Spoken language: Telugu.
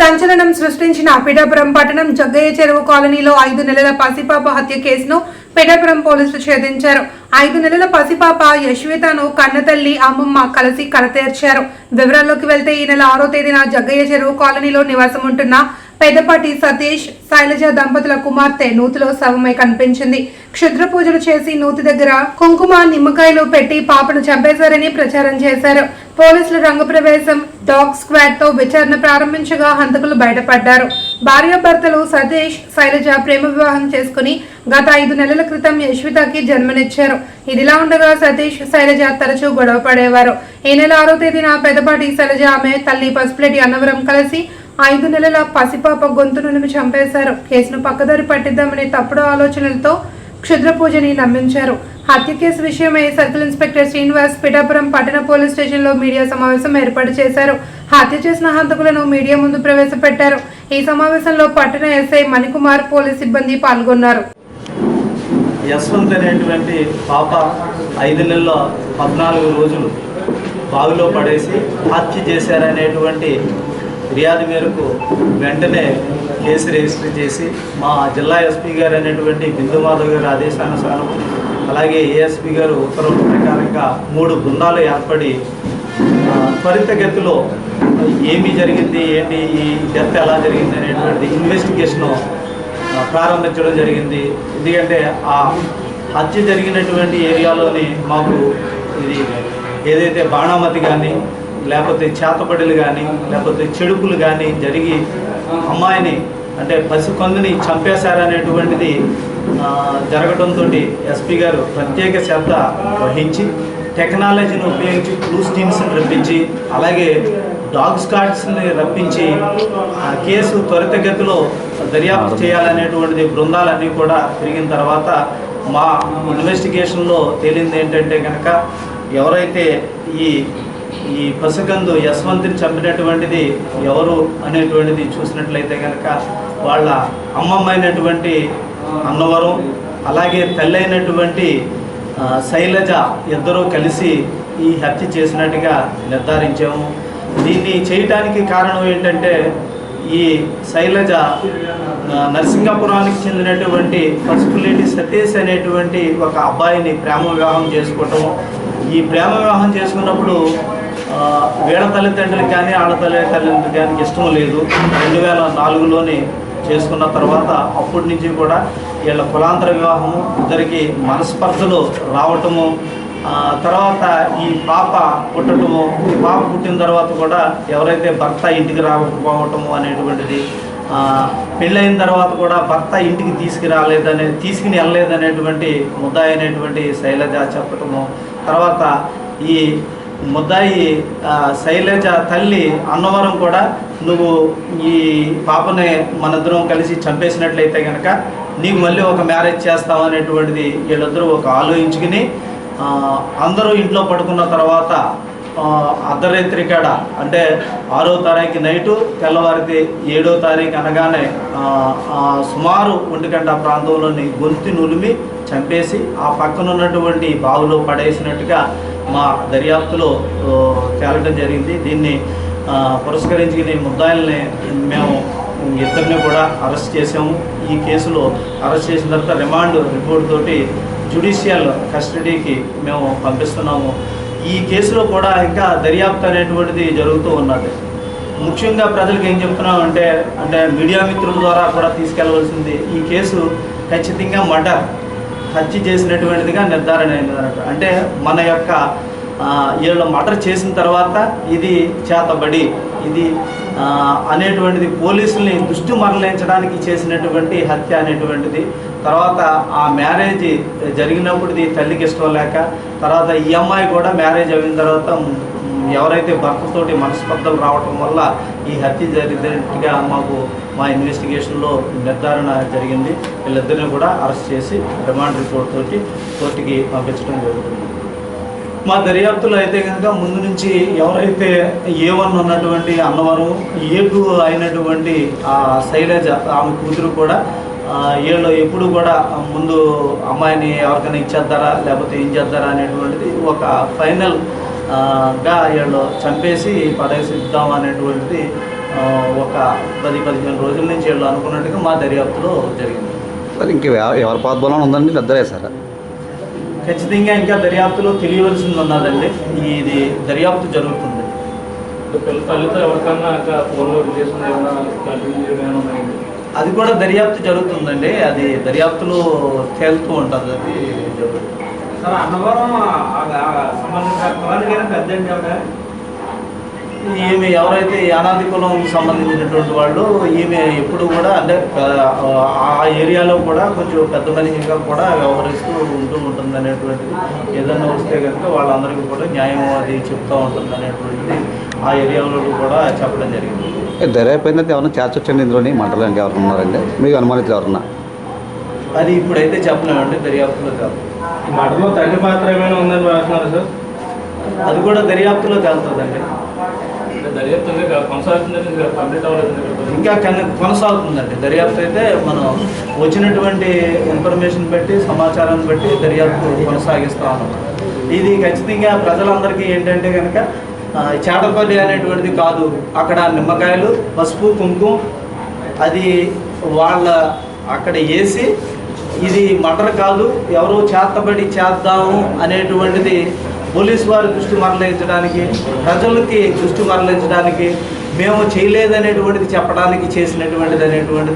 సంచలనం సృష్టించిన పిఠాపురం పట్టణం జగ్గయ్య చెరువు కాలనీలో ఐదు నెలల పసిపాప హత్య కేసును పిఠాపురం పోలీసులు ఛేదించారు. ఐదు నెలల పసిపాప యశ్వితను కన్నతల్లి అమ్మమ్మ కలిసి కలతేర్చారు. వివరాల్లోకి వెళ్తే ఈ నెల ఆరో తేదీన జగ్గయ్య చెరువు కాలనీలో నివాసం ఉంటున్న పెద్దపాటి సతీష్ శైలజ దంపతుల కుమార్తె నూతిలో శవమై కనిపించింది. క్షుద్ర పూజలు చేసి నూతి దగ్గర కుంకుమ నిమ్మకాయలు పెట్టి పాపను చంపేశారని ప్రచారం చేశారు. పోలీసులు రంగప్రవేశం డాగ్ స్క్వాడ్తో విచారణ ప్రారంభించగా హంతకులు బయటపడ్డారు. భార్యాభర్తలు సతీష్ శైలజ ప్రేమ వివాహం చేసుకుని గత ఐదు నెలల క్రితం యశ్వితకి జన్మనిచ్చారు. ఇదిలా ఉండగా సతీష్ శైలజ తరచూ గొడవ పడేవారు. ఈ నెల ఆరో తేదీన పెద్దపాటి శైలజ ఆమె తల్లి పసుపులేటి అన్నవరం కలిసి ఐదు నెలల పసిపాప గొంతును చంపేశారు. కేసును పక్కదారి పట్టిద్దామనే తప్పుడు ఆలోచనలతో క్షుద్ర పూజని నమ్మించారు. హత్య కేసు విషయమై సర్కిల్ ఇన్స్పెక్టర్ శ్రీనివాస్ పిఠాపురం పట్టణ పోలీస్ స్టేషన్లో మీడియా సమావేశం ఏర్పాటు చేశారు. హత్య చేసిన హంతకులను మీడియా ముందు ప్రవేశపెట్టారు. ఈ సమావేశంలో పట్టణ ఎస్ఐ మణికుమార్ పోలీస్ సిబ్బంది పాల్గొన్నారు. యశ్వంత్ అనేటువంటి పాప ఐదు నెలల పద్నాలుగు రోజులు బావిలో పడేసి హత్య చేశారనేటువంటి ఫిర్యాదు మేరకు వెంటనే కేసు రిజిస్టర్ చేసి మా జిల్లా ఎస్పీ గారు అనేటువంటి బిందు మాధవ్ గారి ఆదేశానుసారం అలాగే ఏఎస్పీ గారు ఉత్తర్వుల ప్రకారంగా మూడు బృందాలు ఏర్పడి త్వరితగతిలో ఏమి జరిగింది ఏంటి ఈ డెత్ ఎలా జరిగింది అనేటువంటి ఇన్వెస్టిగేషను ప్రారంభించడం జరిగింది. ఎందుకంటే ఆ హత్య జరిగినటువంటి ఏరియాలోని మాకు ఇది ఏదైతే బాణామతి కానీ లేకపోతే చేతబడులు కానీ లేకపోతే చెడుపులు కానీ జరిగి అమ్మాయిని అంటే పసికొందని చంపేశారనేటువంటిది జరగడంతో ఎస్పీ గారు ప్రత్యేక శ్రద్ధ వహించి టెక్నాలజీని ఉపయోగించి క్లూస్ టీమ్స్ని రప్పించి అలాగే డాగ్ స్కాట్స్ని రప్పించి ఆ కేసు త్వరితగతిలో దర్యాప్తు చేయాలనేటువంటిది బృందాలన్నీ కూడా తిరిగిన తర్వాత మా ఇన్వెస్టిగేషన్లో తేలింది ఏంటంటే కనుక ఎవరైతే ఈ ఈ పసుకందు యశ్వంతిని చంపినటువంటిది ఎవరు అనేటువంటిది చూసినట్లయితే కనుక వాళ్ళ అమ్మమ్మ అయినటువంటి అన్నవరం అలాగే తల్లి అయినటువంటి శైలజ ఇద్దరూ కలిసి ఈ హత్య చేసినట్టుగా నిర్ధారించాము. దీన్ని చేయటానికి కారణం ఏంటంటే ఈ శైలజ ఆ, నరసింగపురానికి చెందినటువంటి పసుపులేటి సతీష్ అనేటువంటి ఒక అబ్బాయిని ప్రేమ వివాహం చేసుకోవటం ఈ ప్రేమ వివాహం చేసుకున్నప్పుడు వీళ్ళ తల్లిదండ్రులకు కానీ ఆడ తల్లిదండ్రులకు కానీ ఇష్టం లేదు. రెండు వేల నాలుగులోనే చేసుకున్న తర్వాత అప్పటి నుంచి కూడా వీళ్ళ కులాంతర వివాహము ఇద్దరికి మనస్పర్ధలు రావటము తర్వాత ఈ పాప పుట్టటము ఈ పాప పుట్టిన తర్వాత కూడా ఎవరైతే భర్త ఇంటికి రాకపోవటము అనేటువంటిది పెళ్ళైన తర్వాత కూడా భర్త ఇంటికి తీసుకురాలేదనే తీసుకుని వెళ్ళలేదనేటువంటి ముద్దాయి అనేటువంటి శైలజ చెప్పటము తర్వాత ఈ ముద్దాయి శైలజ తల్లి అన్నవరం కూడా నువ్వు ఈ పాపని మనిద్దరం కలిసి చంపేసినట్లయితే కనుక నీకు మళ్ళీ ఒక మ్యారేజ్ చేస్తావు అనేటువంటిది వీళ్ళిద్దరూ ఒక ఆలోచించుకుని అందరూ ఇంట్లో పడుకున్న తర్వాత అర్ధరాత్రి కాడ అంటే ఆరో తారీఖు నైటు తెల్లవారితే ఏడో తారీఖు అనగానే సుమారు ఒంటిగంట ప్రాంతంలోని గొంతు నులిమి చంపేసి ఆ పక్కన ఉన్నటువంటి బావులో పడేసినట్టుగా మా దర్యాప్తులో ఆ, తేలటం జరిగింది. దీన్ని ఆ, పురస్కరించుకుని ముద్దాయిల్ని మేము ఇద్దరిని కూడా అరెస్ట్ చేసాము ఈ కేసులో అరెస్ట్ చేసిన తర్వాత రిమాండ్ రిపోర్ట్ తోటి జ్యుడిషియల్ కస్టడీకి మేము పంపిస్తున్నాము. ఈ కేసులో కూడా ఇంకా దర్యాప్తు అనేటువంటిది జరుగుతూ ఉన్నది. ముఖ్యంగా ప్రజలకు ఏం చెప్తున్నాం అంటే అంటే మీడియా మిత్రుల ద్వారా కూడా తీసుకెళ్ళవలసింది. ఈ కేసు ఖచ్చితంగా మర్డర్. హత్య చేసినటువంటిదిగా నిర్ధారణ అయినారట అంటే మన యొక్క వీళ్ళ వీళ్ళు మర్డర్ చేసిన తర్వాత ఇది చేతబడి ఇది అనేటువంటిది పోలీసుల్ని దృష్టి మరలించడానికి చేసినటువంటి హత్య అనేటువంటిది. తర్వాత ఆ మ్యారేజ్ జరిగినప్పుడు ఇది తల్లికి ఇష్టం లేక తర్వాత ఈ అమ్మాయి కూడా మ్యారేజ్ అయిన తర్వాత ఎవరైతే భర్తతోటి మనస్పర్ధలు రావటం వల్ల ఈ హత్య జరిగినట్టుగా మాకు మా ఇన్వెస్టిగేషన్లో నిర్ధారణ జరిగింది. వీళ్ళిద్దరిని కూడా అరెస్ట్ చేసి రిమాండ్ రిపోర్ట్ తోటి కోర్టుకి పంపించడం జరుగుతుంది. మా దర్యాప్తులో అయితే కనుక ముందు నుంచి ఎవరైతే ఏ వన్ ఉన్నటువంటి అన్నవరం ఏ టూ అయినటువంటి ఆ శైలజ ఆమె కూతురు కూడా వీళ్ళు ఎప్పుడు కూడా ముందు అమ్మాయిని ఎవరికైనా ఇచ్చేద్దారా లేకపోతే ఏం చేద్దారా అనేటువంటిది ఒక ఫైనల్ గా వీళ్ళు చంపేసి పడేసిద్దాం అనేటువంటిది ఒక పది పదిహేను రోజుల నుంచి వీళ్ళు అనుకున్నట్టుగా మా దర్యాప్తులో జరిగింది. సార్ ఇంక ఎవ- ఎవరి పాత్బలం ఉందండి నిద్రే సార్ ఖచ్చితంగా ఇంకా దర్యాప్తులో తెలియవలసింది ఉన్నదండి. ఇది దర్యాప్తు జరుగుతుంది. అది కూడా దర్యాప్తు జరుగుతుందండి. అది దర్యాప్తులో తేలుతూ ఉంటుంది. అది జరుగుతుంది. ఈమె ఎవరైతే అనాది కులం సంబంధించినటువంటి వాళ్ళు ఈమె ఎప్పుడు కూడా అంటే ఆ, ఏరియాలో కూడా కొంచెం పెద్ద మనిషిగా కూడా వ్యవహరిస్తూ ఉంటూ ఉంటుంది అనేటువంటిది ఏదన్నా వస్తే కనుక వాళ్ళందరికీ కూడా న్యాయం అది చెప్తూ ఉంటుంది అనేటువంటిది ఆ ఏరియాలో కూడా చెప్పడం జరిగింది. దర్యాప్తు అయిపోయిందంటే ఎవరైనా చేర్చొచ్చండి ఇందులోని మంటలు ఎవరు ఉన్నారండి. మీకు అనుమానితులు ఎవరన్నా? అది ఇప్పుడైతే చెప్పలేమండి దర్యాప్తులో కాదు. ఈ మఠంలో తండ్రి పాత్ర ఏమైనా ఉందని భావిస్తున్నారు సార్? అది కూడా దర్యాప్తులో తేలుతుందండి. అంటే దర్యాప్తు ఇంకా కొనసాగుతుందండి. దర్యాప్తు అయితే మనం వచ్చినటువంటి ఇన్ఫర్మేషన్ బట్టి సమాచారాన్ని బట్టి దర్యాప్తు కొనసాగిస్తా ఉన్నాం. ఇది ఖచ్చితంగా ప్రజలందరికీ ఏంటంటే కనుక చేటపల్లి అనేటువంటిది కాదు. అక్కడ నిమ్మకాయలు పసుపు కుంకుమ అది వాళ్ళ అక్కడ వేసి ఇది మటర్ కాదు ఎవరో చేతబడి చేద్దాము అనేటువంటిది పోలీస్ వారి దృష్టి మరలించడానికి ప్రజలకి దృష్టి మరలించడానికి మేము చేయలేదనేటువంటిది చెప్పడానికి చేసినటువంటిది అనేటువంటిది